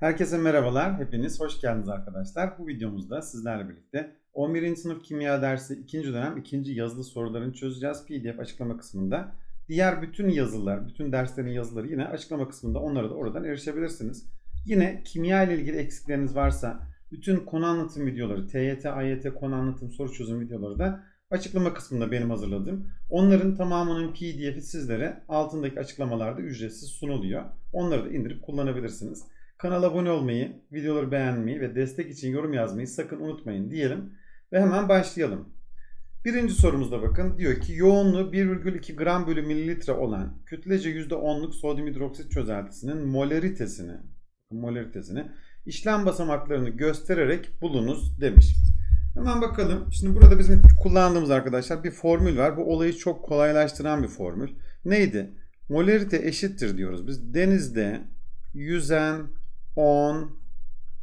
Herkese merhabalar. Hepiniz hoş geldiniz arkadaşlar. Bu videomuzda sizlerle birlikte 11. sınıf kimya dersi 2. dönem 2. yazılı sorularını çözeceğiz. PDF açıklama kısmında. Diğer bütün yazılar, bütün derslerin yazıları yine açıklama kısmında onlara da oradan erişebilirsiniz. Yine kimya ile ilgili eksikleriniz varsa bütün konu anlatım videoları, TYT, AYT konu anlatım soru çözüm videoları da açıklama kısmında benim hazırladığım. Onların tamamının PDF'i sizlere altındaki açıklamalarda ücretsiz sunuluyor. Onları da indirip kullanabilirsiniz. Kanala abone olmayı, videoları beğenmeyi ve destek için yorum yazmayı sakın unutmayın diyelim. Ve hemen başlayalım. Birinci sorumuzda bakın diyor ki yoğunluğu 1,2 gram bölü mililitre olan kütlece %10'luk sodyum hidroksit çözeltisinin molaritesini molaritesini işlem basamaklarını göstererek bulunuz demiş. Hemen bakalım. Şimdi burada bizim kullandığımız arkadaşlar bir formül var. Bu olayı çok kolaylaştıran bir formül. Neydi? Molarite eşittir diyoruz biz. Denizde yüzen 10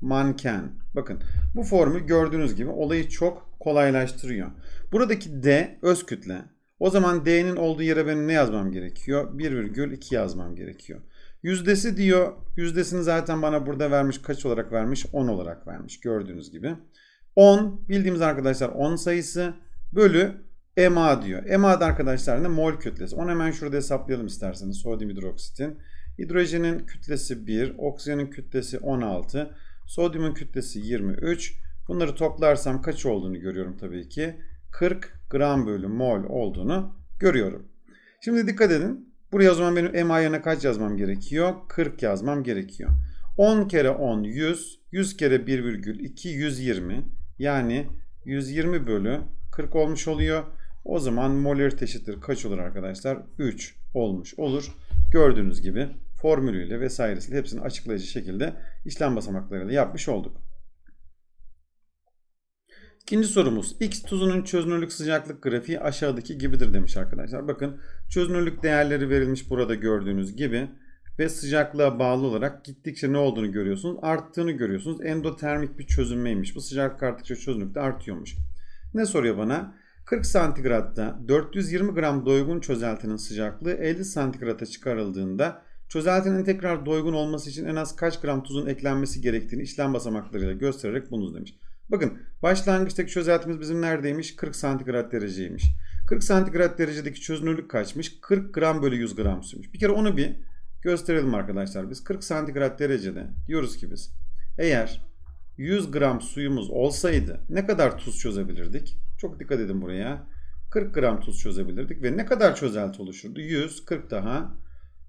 manken. Bakın bu formül gördüğünüz gibi olayı çok kolaylaştırıyor. Buradaki D öz kütle. O zaman D'nin olduğu yere benim ne yazmam gerekiyor? 1,2 yazmam gerekiyor. Yüzdesi diyor. Yüzdesini zaten bana burada vermiş. Kaç olarak vermiş? 10 olarak vermiş. Gördüğünüz gibi. 10 bildiğimiz arkadaşlar 10 sayısı bölü MA diyor. MA da arkadaşlar ne? Mol kütlesi. Onu hemen şurada hesaplayalım isterseniz. Sodyum hidroksitin. Hidrojenin kütlesi 1, oksijenin kütlesi 16, sodyumun kütlesi 23. Bunları toplarsam kaç olduğunu görüyorum tabii ki. 40 gram bölü mol olduğunu görüyorum. Şimdi dikkat edin. Buraya o zaman benim MA yerine kaç yazmam gerekiyor? 40 yazmam gerekiyor. 10 kere 10 100, 100 kere 1,2 120. Yani 120 bölü 40 olmuş oluyor. O zaman molarite eşittir kaç olur arkadaşlar? 3 olmuş olur. Gördüğünüz gibi formülüyle vesairesiyle hepsini açıklayıcı şekilde işlem basamaklarıyla yapmış olduk. İkinci sorumuz. X tuzunun çözünürlük sıcaklık grafiği aşağıdaki gibidir demiş arkadaşlar. Bakın çözünürlük değerleri verilmiş burada gördüğünüz gibi ve sıcaklığa bağlı olarak gittikçe ne olduğunu görüyorsunuz. Arttığını görüyorsunuz. Endotermik bir çözünmeymiş. Bu sıcaklık arttıkça çözünürlük de artıyormuş. Ne soruyor bana? 40 santigratta 420 gram doygun çözeltinin sıcaklığı 50 santigrata çıkarıldığında çözeltinin tekrar doygun olması için en az kaç gram tuzun eklenmesi gerektiğini işlem basamaklarıyla göstererek bunu demiş. Bakın başlangıçtaki çözeltimiz bizim neredeymiş? 40 santigrat dereceymiş. 40 santigrat derecedeki çözünürlük kaçmış? 40 gram bölü 100 gram suymuş. Bir kere onu bir gösterelim arkadaşlar biz. 40 santigrat derecede diyoruz ki biz eğer 100 gram suyumuz olsaydı ne kadar tuz çözebilirdik? Çok dikkat edin buraya. 40 gram tuz çözebilirdik ve ne kadar çözelti oluşurdu? 140 daha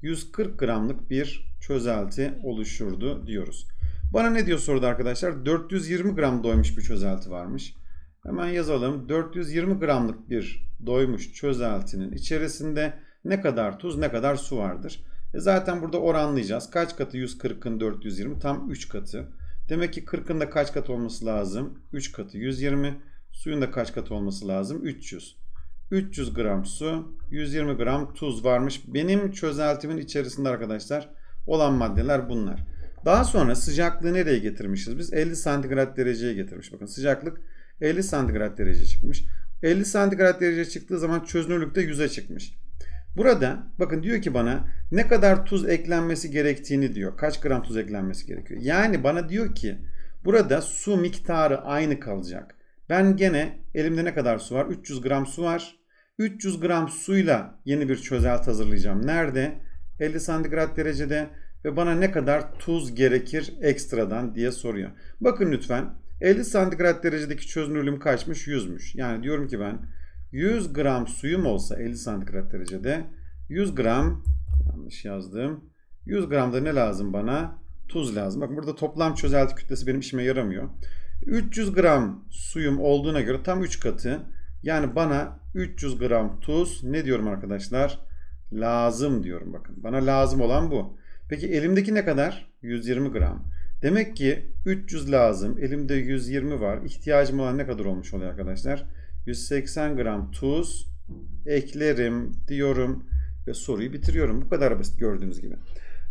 140 gramlık bir çözelti oluşurdu diyoruz. Bana ne diyor soruda arkadaşlar? 420 gram doymuş bir çözelti varmış. Hemen yazalım. 420 gramlık bir doymuş çözeltinin içerisinde ne kadar tuz ne kadar su vardır? E zaten burada oranlayacağız. Kaç katı 140'ın 420? Tam 3 katı. Demek ki 40'ın da kaç katı olması lazım? 3 katı 120. Suyun da kaç katı olması lazım? 300. 300 gram su, 120 gram tuz varmış. Benim çözeltimin içerisinde arkadaşlar olan maddeler bunlar. Daha sonra sıcaklığı nereye getirmişiz? Biz 50 santigrat dereceye getirmiş. Bakın sıcaklık 50 santigrat derece çıkmış. 50 santigrat derece çıktığı zaman çözünürlük de 100'e çıkmış. Burada bakın diyor ki bana ne kadar tuz eklenmesi gerektiğini diyor. Kaç gram tuz eklenmesi gerekiyor. Yani bana diyor ki burada su miktarı aynı kalacak. Ben gene elimde ne kadar su var? 300 gram su var. 300 gram suyla yeni bir çözelti hazırlayacağım. Nerede? 50 santigrat derecede ve bana ne kadar tuz gerekir ekstradan diye soruyor. Bakın lütfen 50 santigrat derecedeki çözünürlüğüm kaçmış? 100'müş. Yani diyorum ki ben 100 gram suyum olsa 50 santigrat derecede 100 gram yanlış yazdım. 100 gramda ne lazım bana? Tuz lazım. Bakın burada toplam çözelti kütlesi benim işime yaramıyor. 300 gram suyum olduğuna göre tam 3 katı. Yani bana 300 gram tuz ne diyorum arkadaşlar? Lazım diyorum bakın. Bana lazım olan bu. Peki elimdeki ne kadar? 120 gram. Demek ki 300 lazım. Elimde 120 var. İhtiyacım olan ne kadar olmuş oluyor arkadaşlar? 180 gram tuz eklerim diyorum ve soruyu bitiriyorum. Bu kadar basit gördüğünüz gibi.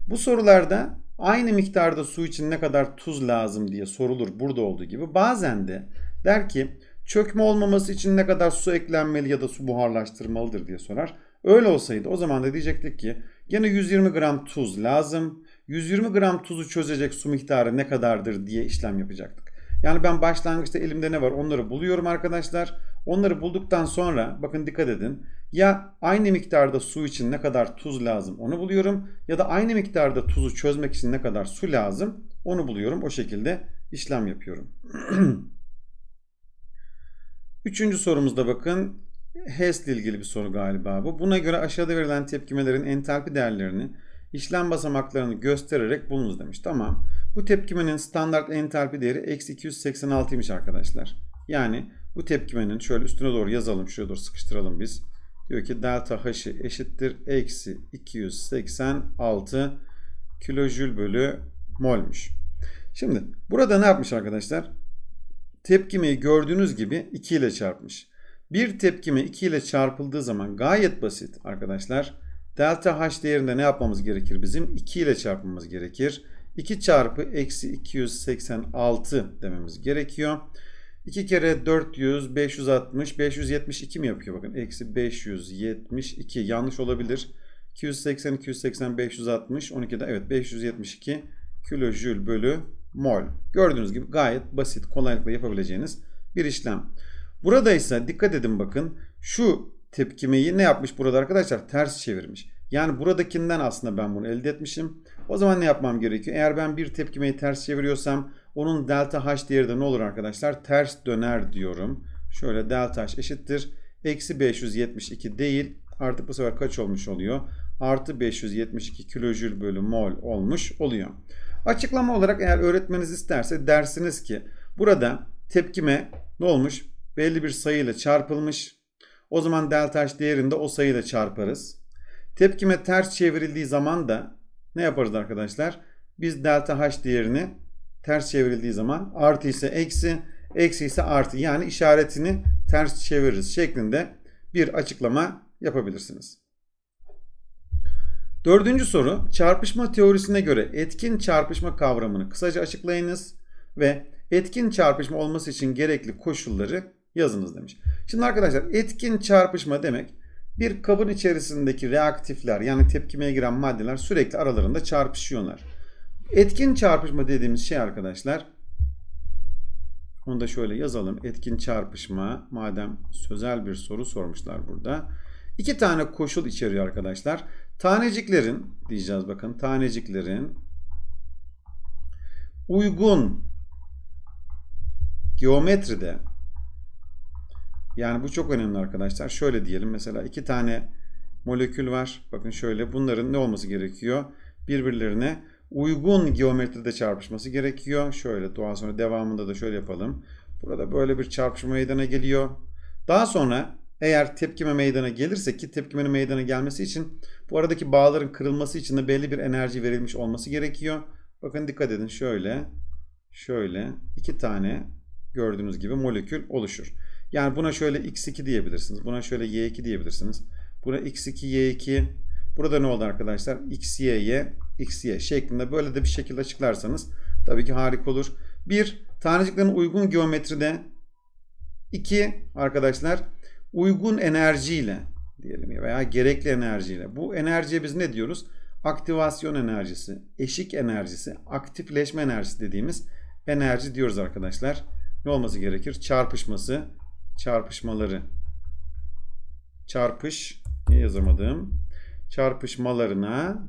Bu sorularda aynı miktarda su için ne kadar tuz lazım diye sorulur burada olduğu gibi. Bazen de der ki çökme olmaması için ne kadar su eklenmeli ya da su buharlaştırmalıdır diye sorar. Öyle olsaydı o zaman da diyecektik ki gene 120 gram tuz lazım. 120 gram tuzu çözecek su miktarı ne kadardır diye işlem yapacaktık. Yani ben başlangıçta elimde ne var onları buluyorum arkadaşlar. Onları bulduktan sonra bakın dikkat edin. Ya aynı miktarda su için ne kadar tuz lazım onu buluyorum. Ya da aynı miktarda tuzu çözmek için ne kadar su lazım onu buluyorum. O şekilde işlem yapıyorum. Üçüncü sorumuzda bakın HES ile ilgili bir soru galiba bu. Buna göre aşağıda verilen tepkimelerin entalpi değerlerini işlem basamaklarını göstererek bulunuz demiş. Tamam. Bu tepkimenin standart entalpi değeri eksi 286'ymış arkadaşlar. Yani bu tepkimenin şöyle üstüne doğru yazalım. Şuraya doğru sıkıştıralım biz. Diyor ki delta H'ı eşittir. Eksi 286 kilojül bölü molmuş. Şimdi burada ne yapmış arkadaşlar? Tepkimeyi gördüğünüz gibi 2 ile çarpmış. Bir tepkime 2 ile çarpıldığı zaman gayet basit arkadaşlar. Delta H değerinde ne yapmamız gerekir bizim? 2 ile çarpmamız gerekir. 2 çarpı eksi 286 dememiz gerekiyor. 2 kere 400, 560, 572 mi yapıyor? Bakın eksi 572 yanlış olabilir. 280, 280, 560, 12'de evet 572 kilojül bölü mol. Gördüğünüz gibi gayet basit, kolaylıkla yapabileceğiniz bir işlem. Burada ise dikkat edin bakın şu tepkimeyi ne yapmış burada arkadaşlar? Ters çevirmiş. Yani buradakinden aslında ben bunu elde etmişim. O zaman ne yapmam gerekiyor? Eğer ben bir tepkimeyi ters çeviriyorsam onun delta h değeri de ne olur arkadaşlar? Ters döner diyorum. Şöyle delta h eşittir. Eksi 572 değil. Artık bu sefer kaç olmuş oluyor? Artı 572 kilojül bölü mol olmuş oluyor. Açıklama olarak eğer öğretmeniz isterse dersiniz ki burada tepkime ne olmuş? Belli bir sayıyla çarpılmış. O zaman delta h değerini de o sayıyla çarparız. Tepkime ters çevrildiği zaman da ne yaparız arkadaşlar? Biz delta h değerini ters çevrildiği zaman artı ise eksi, eksi ise artı yani işaretini ters çeviririz şeklinde bir açıklama yapabilirsiniz. Dördüncü soru çarpışma teorisine göre etkin çarpışma kavramını kısaca açıklayınız ve etkin çarpışma olması için gerekli koşulları yazınız demiş. Şimdi arkadaşlar etkin çarpışma demek bir kabın içerisindeki reaktifler yani tepkimeye giren maddeler sürekli aralarında çarpışıyorlar. Etkin çarpışma dediğimiz şey arkadaşlar onu da şöyle yazalım. Etkin çarpışma madem sözel bir soru sormuşlar burada. İki tane koşul içeriyor arkadaşlar. Taneciklerin diyeceğiz bakın taneciklerin uygun geometride yani bu çok önemli arkadaşlar. Şöyle diyelim mesela iki tane molekül var. Bakın şöyle bunların ne olması gerekiyor? Birbirlerine uygun geometride çarpışması gerekiyor. Şöyle daha sonra devamında da şöyle yapalım. Burada böyle bir çarpışma meydana geliyor. Daha sonra eğer tepkime meydana gelirse ki tepkimenin meydana gelmesi için bu aradaki bağların kırılması için de belli bir enerji verilmiş olması gerekiyor. Bakın dikkat edin şöyle şöyle iki tane gördüğünüz gibi molekül oluşur. Yani buna şöyle x2 diyebilirsiniz. Buna şöyle y2 diyebilirsiniz. Buna x2 y2 burada ne oldu arkadaşlar? Xy'ye xy şeklinde böyle de bir şekilde açıklarsanız tabii ki harika olur. Bir taneciklerin uygun geometride iki arkadaşlar uygun enerjiyle diyelim ya veya gerekli enerjiyle. Bu enerjiye biz ne diyoruz? Aktivasyon enerjisi, eşik enerjisi, aktifleşme enerjisi dediğimiz enerji diyoruz arkadaşlar. Ne olması gerekir? Çarpışması, çarpışmaları. Çarpış, ne yazamadım? Çarpışmalarına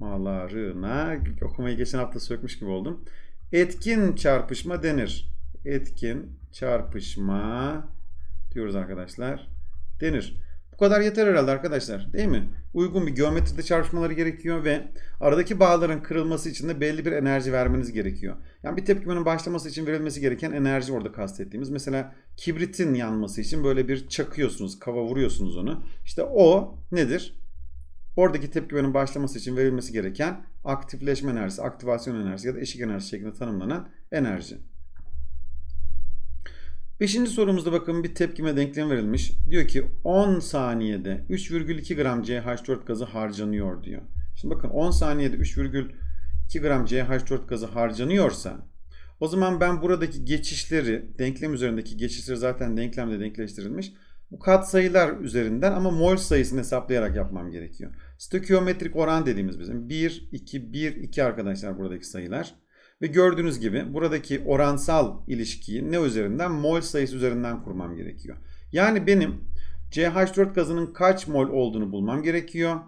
malarına okumayı geçen hafta sökmüş gibi oldum. Etkin çarpışma denir. Etkin çarpışma diyoruz arkadaşlar. Denir. Bu kadar yeter herhalde arkadaşlar. Değil mi? Uygun bir geometride çarpışmaları gerekiyor ve aradaki bağların kırılması için de belli bir enerji vermeniz gerekiyor. Yani bir tepkimenin başlaması için verilmesi gereken enerji orada kastettiğimiz. Mesela kibritin yanması için böyle bir çakıyorsunuz, kava vuruyorsunuz onu. İşte o nedir? Oradaki tepkimenin başlaması için verilmesi gereken aktifleşme enerjisi, aktivasyon enerjisi ya da eşik enerjisi şeklinde tanımlanan enerji. Beşinci sorumuzda bakın bir tepkime denklem verilmiş. Diyor ki 10 saniyede 3,2 gram CH4 gazı harcanıyor diyor. Şimdi bakın 10 saniyede 3,2 gram CH4 gazı harcanıyorsa o zaman ben buradaki geçişleri, denklem üzerindeki geçişleri zaten denklemde denkleştirilmiş. Bu katsayılar üzerinden ama mol sayısını hesaplayarak yapmam gerekiyor. Stökiyometrik oran dediğimiz bizim 1, 2, 1, 2 arkadaşlar buradaki sayılar. Ve gördüğünüz gibi buradaki oransal ilişkiyi ne üzerinden? Mol sayısı üzerinden kurmam gerekiyor. Yani benim CH4 gazının kaç mol olduğunu bulmam gerekiyor.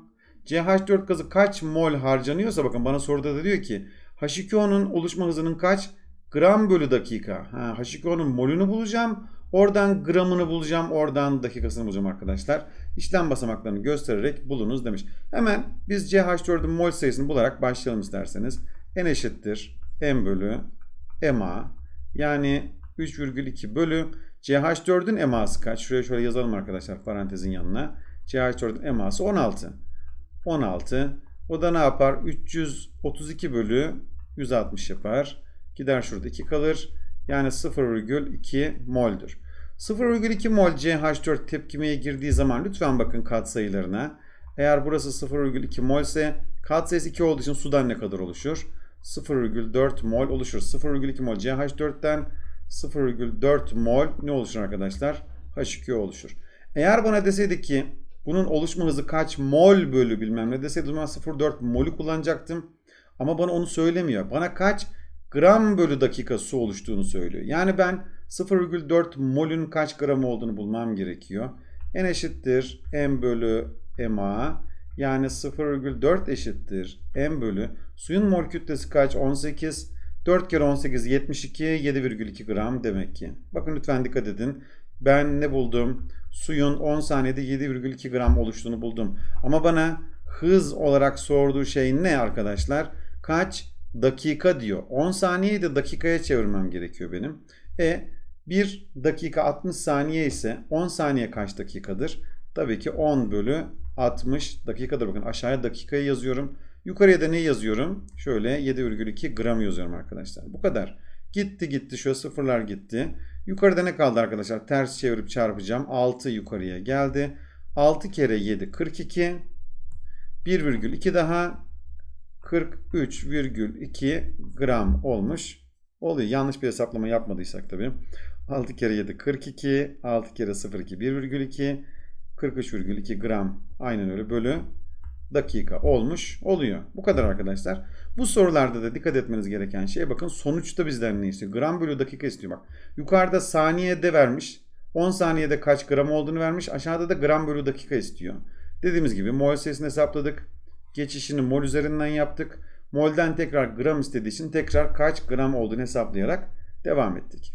CH4 gazı kaç mol harcanıyorsa bakın bana soruda da diyor ki H2O'nun oluşma hızının kaç? Gram bölü dakika. Ha, H2O'nun molünü bulacağım. Oradan gramını bulacağım. Oradan dakikasını bulacağım arkadaşlar. İşlem basamaklarını göstererek bulunuz demiş. Hemen biz CH4'ün mol sayısını bularak başlayalım isterseniz. N eşittir M bölü MA. Yani 3,2 bölü CH4'ün EMA'sı kaç? Şuraya şöyle yazalım arkadaşlar parantezin yanına. CH4'ün EMA'sı 16. 16. O da ne yapar? 332 bölü 160 yapar. Gider şurada 2 kalır. Yani 0,2 mol'dür. 0,2 mol CH4 tepkimeye girdiği zaman lütfen bakın katsayılarına. Eğer burası 0,2 mol ise katsayısı 2 olduğu için sudan ne kadar oluşur? 0,4 mol oluşur. 0,2 mol CH4'ten 0,4 mol ne oluşur arkadaşlar? H2O oluşur. Eğer bana deseydi ki bunun oluşma hızı kaç mol bölü bilmem ne deseydi zaman 0,4 molü kullanacaktım. Ama bana onu söylemiyor. Bana kaç gram bölü dakika su oluştuğunu söylüyor. Yani ben 0,4 molün kaç gram olduğunu bulmam gerekiyor. N eşittir M bölü MA. Yani 0,4 eşittir M bölü. Suyun mol kütlesi kaç? 18. 4 kere 18 72 7,2 gram demek ki. Bakın lütfen dikkat edin. Ben ne buldum? Suyun 10 saniyede 7,2 gram oluştuğunu buldum. Ama bana hız olarak sorduğu şey ne arkadaşlar? Kaç dakika diyor. 10 saniyeyi de dakikaya çevirmem gerekiyor benim. E 1 dakika 60 saniye ise 10 saniye kaç dakikadır? Tabii ki 10 bölü 60 dakikadır. Bakın aşağıya dakikayı yazıyorum. Yukarıya da ne yazıyorum? Şöyle 7,2 gram yazıyorum arkadaşlar. Bu kadar. Gitti gitti şöyle sıfırlar gitti. Yukarıda ne kaldı arkadaşlar? Ters çevirip çarpacağım. 6 yukarıya geldi. 6 kere 7 42. 1,2 daha 43,2 gram olmuş. Oluyor. Yanlış bir hesaplama yapmadıysak tabii. 6 kere 7 42. 6 kere 0 2 1,2. 43,2 gram aynen öyle bölü dakika olmuş oluyor. Bu kadar arkadaşlar. Bu sorularda da dikkat etmeniz gereken şey bakın sonuçta bizden ne istiyor? Gram bölü dakika istiyor bak. Yukarıda saniyede vermiş. 10 saniyede kaç gram olduğunu vermiş. Aşağıda da gram bölü dakika istiyor. Dediğimiz gibi mol sayısını hesapladık. Geçişini mol üzerinden yaptık. Mol'den tekrar gram istediği için tekrar kaç gram olduğunu hesaplayarak devam ettik.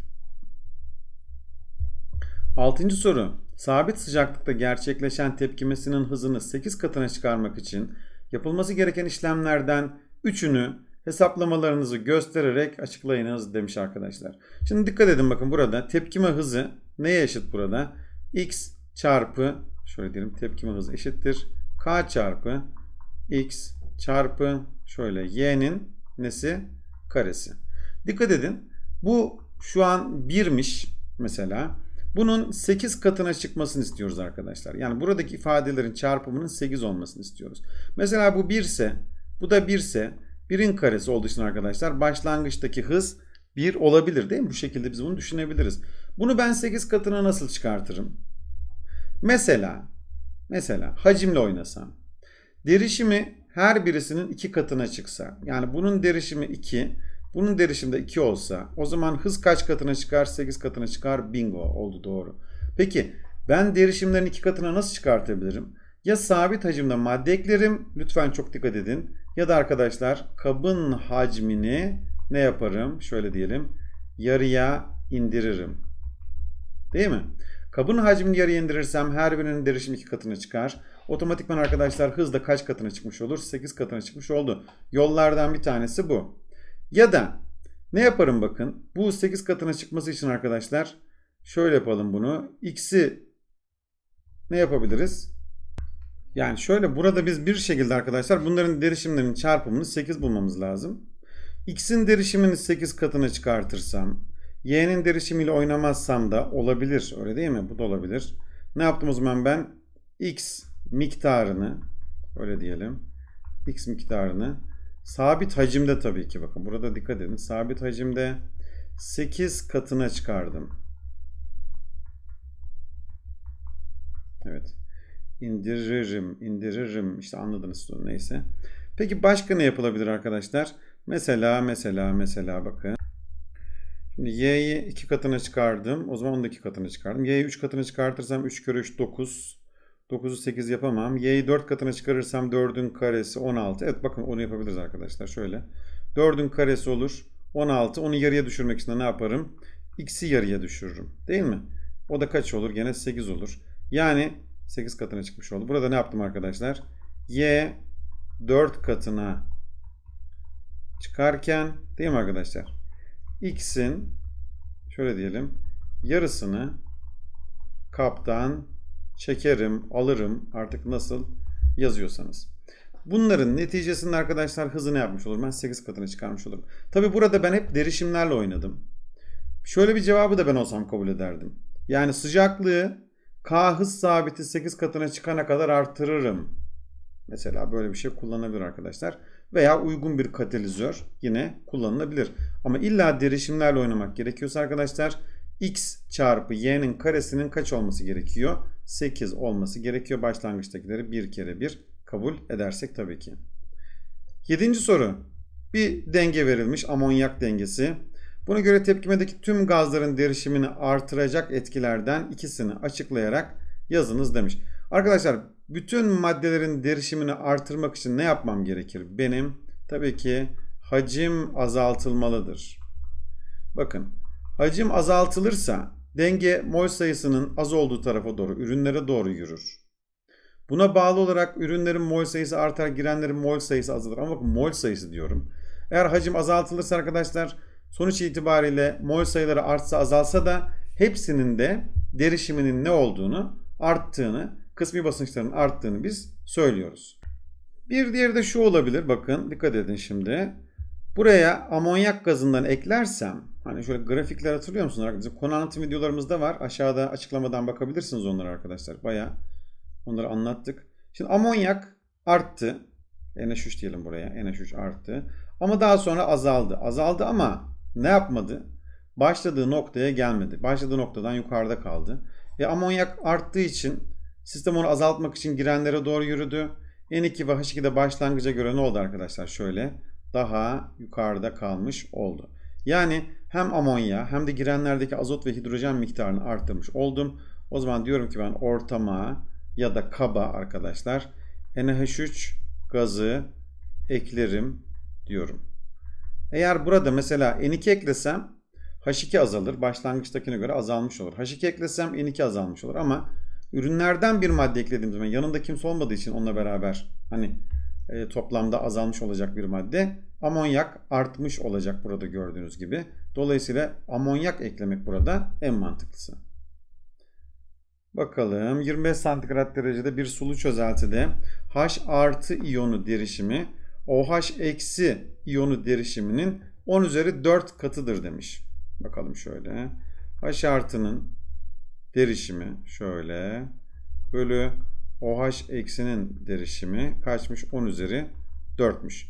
Altıncı soru. Sabit sıcaklıkta gerçekleşen tepkimesinin hızını 8 katına çıkarmak için yapılması gereken işlemlerden 3'ünü hesaplamalarınızı göstererek açıklayınız demiş arkadaşlar. Şimdi dikkat edin bakın burada tepkime hızı neye eşit burada? x çarpı şöyle diyelim tepkime hızı eşittir. k çarpı x çarpı şöyle y'nin nesi? Karesi. Dikkat edin. Bu şu an 1'miş mesela. Bunun 8 katına çıkmasını istiyoruz arkadaşlar. Yani buradaki ifadelerin çarpımının 8 olmasını istiyoruz. Mesela bu 1 ise bu da 1 ise 1'in karesi olduğu için arkadaşlar başlangıçtaki hız 1 olabilir değil mi? Bu şekilde biz bunu düşünebiliriz. Bunu ben 8 katına nasıl çıkartırım? Mesela mesela hacimle oynasam. Derişimi her birisinin 2 katına çıksa. Yani bunun derişimi 2, bunun derişimi de 2 olsa o zaman hız kaç katına çıkar? 8 katına çıkar. Bingo oldu doğru. Peki ben derişimlerin 2 katına nasıl çıkartabilirim? Ya sabit hacimde madde eklerim. Lütfen çok dikkat edin. Ya da arkadaşlar kabın hacmini ne yaparım? Şöyle diyelim. Yarıya indiririm. Değil mi? Kabın hacmini yarıya indirirsem her birinin derişimi 2 katına çıkar. Otomatikman arkadaşlar hız da kaç katına çıkmış olur? 8 katına çıkmış oldu. Yollardan bir tanesi bu. Ya da ne yaparım bakın. Bu 8 katına çıkması için arkadaşlar şöyle yapalım bunu. X'i ne yapabiliriz? Yani şöyle burada biz bir şekilde arkadaşlar bunların derişimlerinin çarpımını 8 bulmamız lazım. X'in derişimini 8 katına çıkartırsam Y'nin derişimiyle oynamazsam da olabilir. Öyle değil mi? Bu da olabilir. Ne yaptım o zaman ben? X miktarını öyle diyelim. X miktarını sabit hacimde tabii ki bakın burada dikkat edin. Sabit hacimde 8 katına çıkardım. Evet. indiririm, indiririm. İşte anladınız sonra neyse. Peki başka ne yapılabilir arkadaşlar? Mesela, mesela, mesela bakın. Y'yi 2 katına çıkardım. O zaman onu da 2 katına çıkardım. y'yi 3 katına çıkartırsam 3 kere 3 9. 9'u 8 yapamam. y'yi 4 katına çıkarırsam 4'ün karesi 16. Evet bakın onu yapabiliriz arkadaşlar. Şöyle. 4'ün karesi olur. 16. Onu yarıya düşürmek için ne yaparım? X'i yarıya düşürürüm. Değil mi? O da kaç olur? Gene 8 olur. Yani 8 katına çıkmış oldu. Burada ne yaptım arkadaşlar? Y 4 katına çıkarken değil mi arkadaşlar? X'in şöyle diyelim yarısını kaptan çekerim, alırım artık nasıl yazıyorsanız. Bunların neticesinde arkadaşlar hızı ne yapmış olur? Ben 8 katına çıkarmış olurum. Tabi burada ben hep derişimlerle oynadım. Şöyle bir cevabı da ben olsam kabul ederdim. Yani sıcaklığı K hız sabiti 8 katına çıkana kadar artırırım. Mesela böyle bir şey kullanılabilir arkadaşlar. Veya uygun bir katalizör yine kullanılabilir. Ama illa derişimlerle oynamak gerekiyorsa arkadaşlar x çarpı y'nin karesinin kaç olması gerekiyor? 8 olması gerekiyor. Başlangıçtakileri bir kere bir kabul edersek tabii ki. Yedinci soru. Bir denge verilmiş amonyak dengesi. Buna göre tepkimedeki tüm gazların derişimini artıracak etkilerden ikisini açıklayarak yazınız demiş. Arkadaşlar bütün maddelerin derişimini artırmak için ne yapmam gerekir? Benim tabii ki hacim azaltılmalıdır. Bakın hacim azaltılırsa denge mol sayısının az olduğu tarafa doğru ürünlere doğru yürür. Buna bağlı olarak ürünlerin mol sayısı artar, girenlerin mol sayısı azalır. Ama bakın mol sayısı diyorum. Eğer hacim azaltılırsa arkadaşlar sonuç itibariyle mol sayıları artsa azalsa da hepsinin de derişiminin ne olduğunu arttığını, kısmi basınçların arttığını biz söylüyoruz. Bir diğeri de şu olabilir. Bakın dikkat edin şimdi. Buraya amonyak gazından eklersem hani şöyle grafikler hatırlıyor musunuz arkadaşlar? Konu anlatım videolarımızda var. Aşağıda açıklamadan bakabilirsiniz onlara arkadaşlar. Baya onları anlattık. Şimdi amonyak arttı. NH3 diyelim buraya. NH3 arttı. Ama daha sonra azaldı. Azaldı ama ne yapmadı? Başladığı noktaya gelmedi. Başladığı noktadan yukarıda kaldı. E, amonyak arttığı için sistem onu azaltmak için girenlere doğru yürüdü. N2 ve H2'de başlangıca göre ne oldu arkadaşlar? Şöyle daha yukarıda kalmış oldu. Yani hem amonya hem de girenlerdeki azot ve hidrojen miktarını arttırmış oldum. O zaman diyorum ki ben ortama ya da kaba arkadaşlar NH3 gazı eklerim diyorum. Eğer burada mesela N2 eklesem H2 azalır. Başlangıçtakine göre azalmış olur. H2 eklesem N2 azalmış olur ama ürünlerden bir madde eklediğim zaman yanında kimse olmadığı için onunla beraber hani e, toplamda azalmış olacak bir madde. Amonyak artmış olacak burada gördüğünüz gibi. Dolayısıyla amonyak eklemek burada en mantıklısı. Bakalım 25 santigrat derecede bir sulu çözeltide H artı iyonu derişimi OH eksi iyonu derişiminin 10 üzeri 4 katıdır demiş. Bakalım şöyle. H artının derişimi şöyle bölü OH eksinin derişimi kaçmış? 10 üzeri 4'müş.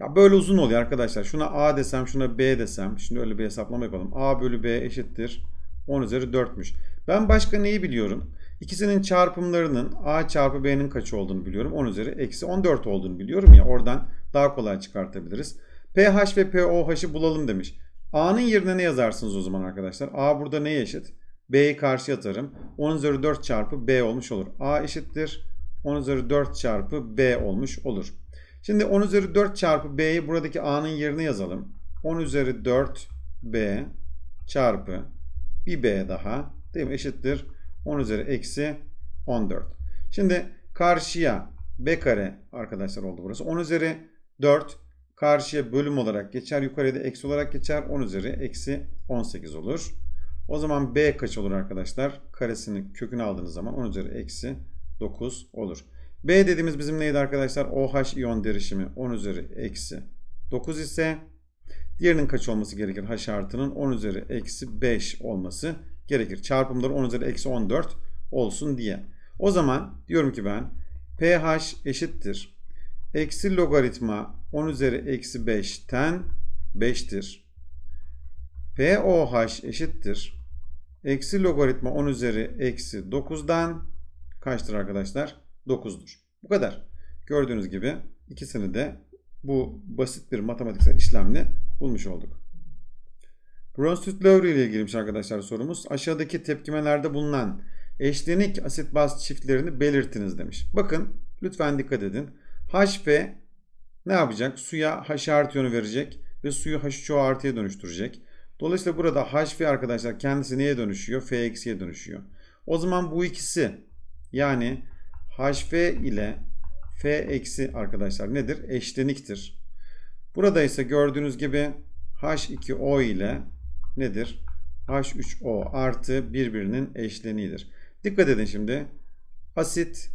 Ya böyle uzun oluyor arkadaşlar. Şuna A desem, şuna B desem. Şimdi öyle bir hesaplama yapalım. A bölü B eşittir. 10 üzeri 4'müş. Ben başka neyi biliyorum? İkisinin çarpımlarının A çarpı B'nin kaç olduğunu biliyorum. 10 üzeri eksi 14 olduğunu biliyorum ya. Oradan daha kolay çıkartabiliriz. pH ve pOH'ı bulalım demiş. A'nın yerine ne yazarsınız o zaman arkadaşlar? A burada neye eşit? B'yi karşı atarım. 10 üzeri 4 çarpı B olmuş olur. A eşittir. 10 üzeri 4 çarpı B olmuş olur. Şimdi 10 üzeri 4 çarpı B'yi buradaki A'nın yerine yazalım. 10 üzeri 4 B çarpı bir B daha değil mi? Eşittir. 10 üzeri eksi 14. Şimdi karşıya B kare arkadaşlar oldu burası. 10 üzeri 4 karşıya bölüm olarak geçer. Yukarıya da eksi olarak geçer. 10 üzeri eksi 18 olur. O zaman B kaç olur arkadaşlar? Karesini kökünü aldığınız zaman 10 üzeri eksi 9 olur. B dediğimiz bizim neydi arkadaşlar? OH iyon derişimi 10 üzeri eksi 9 ise diğerinin kaç olması gerekir? H artının 10 üzeri eksi 5 olması gerekir. Çarpımları 10 üzeri eksi 14 olsun diye. O zaman diyorum ki ben pH eşittir. Eksi logaritma 10 üzeri eksi 5'ten 5'tir. POH eşittir. Eksi logaritma 10 üzeri eksi 9'dan kaçtır arkadaşlar? 9'dur. Bu kadar. Gördüğünüz gibi ikisini de bu basit bir matematiksel işlemle bulmuş olduk. Bronsted-Lowry ile ilgiliymiş arkadaşlar sorumuz. Aşağıdaki tepkimelerde bulunan eşlenik asit baz çiftlerini belirtiniz demiş. Bakın lütfen dikkat edin. HF ne yapacak? Suya H artı yönü verecek ve suyu H3O artıya dönüştürecek. Dolayısıyla burada HF arkadaşlar kendisi neye dönüşüyor? F eksiye dönüşüyor. O zaman bu ikisi yani HF ile F eksi arkadaşlar nedir? Eşleniktir. Burada ise gördüğünüz gibi H2O ile nedir? H3O artı birbirinin eşleniğidir. Dikkat edin şimdi. Asit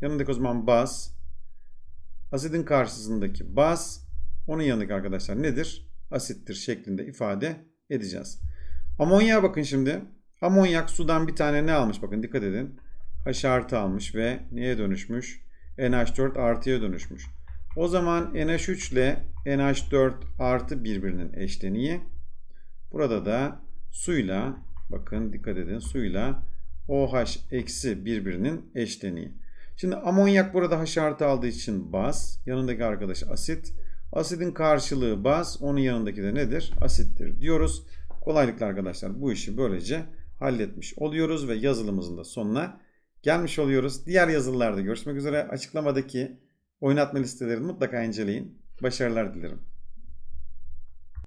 yanındaki o zaman baz. Asidin karşısındaki baz. Onun yanındaki arkadaşlar nedir? Asittir şeklinde ifade edeceğiz. Amonyağa bakın şimdi. Amonyak sudan bir tane ne almış? Bakın dikkat edin. H artı almış ve neye dönüşmüş? NH4 artıya dönüşmüş. O zaman NH3 ile NH4 artı birbirinin eşleniği. Burada da suyla bakın dikkat edin suyla OH eksi birbirinin eşleniği. Şimdi amonyak burada H artı aldığı için baz. Yanındaki arkadaş asit. Asidin karşılığı baz. Onun yanındaki de nedir? Asittir diyoruz. Kolaylıkla arkadaşlar bu işi böylece halletmiş oluyoruz ve yazılımımızın da sonuna gelmiş oluyoruz. Diğer yazılılarda görüşmek üzere. Açıklamadaki oynatma listelerini mutlaka inceleyin. Başarılar dilerim.